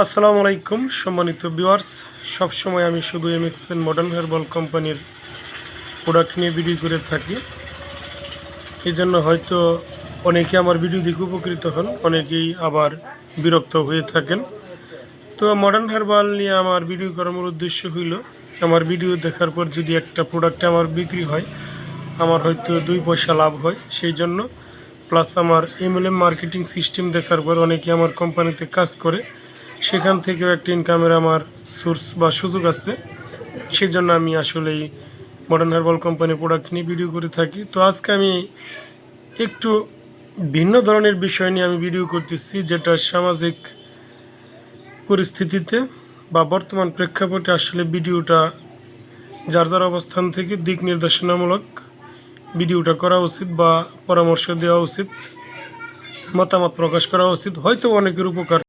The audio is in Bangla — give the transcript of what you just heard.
আসসালামু আলাইকুম, সম্মানিত ভিউয়ার্স সবসময় আমি শুধু এমএক্সএন মডার্ন হার্বাল কোম্পানির প্রোডাক্ট নিয়ে ভিডিও করে থাকি। এই জন্য হয়তো অনেকে আমার ভিডিও দেখে উপকৃত হন, অনেকেই আবার বিরক্ত হয়ে থাকেন। তো মডার্ন হার্বাল নিয়ে আমার ভিডিও করার মূল উদ্দেশ্য হইল, আমার ভিডিও দেখার পর যদি একটা প্রোডাক্ট আমার বিক্রি হয়, আমার হয়তো দুই পয়সা লাভ হয়। সেই জন্য প্লাস আমার এমএলএম মার্কেটিং সিস্টেম দেখার পর অনেকে আমার কোম্পানিতে কাজ করে। সেখান থেকেও একটা ইনকামের আমার সোর্স বা সুযোগ আছে। সেই জন্য আমি আসলে মডার্ন হার্বাল কোম্পানির প্রোডাক্ট নিয়ে ভিডিও করে থাকি। তো আজকে আমি একটু ভিন্ন ধরনের বিষয় নিয়ে আমি ভিডিও করতেছি, যেটা সামাজিক পরিস্থিতিতে বা বর্তমান প্রেক্ষাপটে আসলে ভিডিওটা যার যার অবস্থান থেকে দিক নির্দেশনামূলক ভিডিওটা করা উচিত বা পরামর্শ দেওয়া উচিত, মতামত প্রকাশ করা উচিত। হয়তো অনেকের উপকার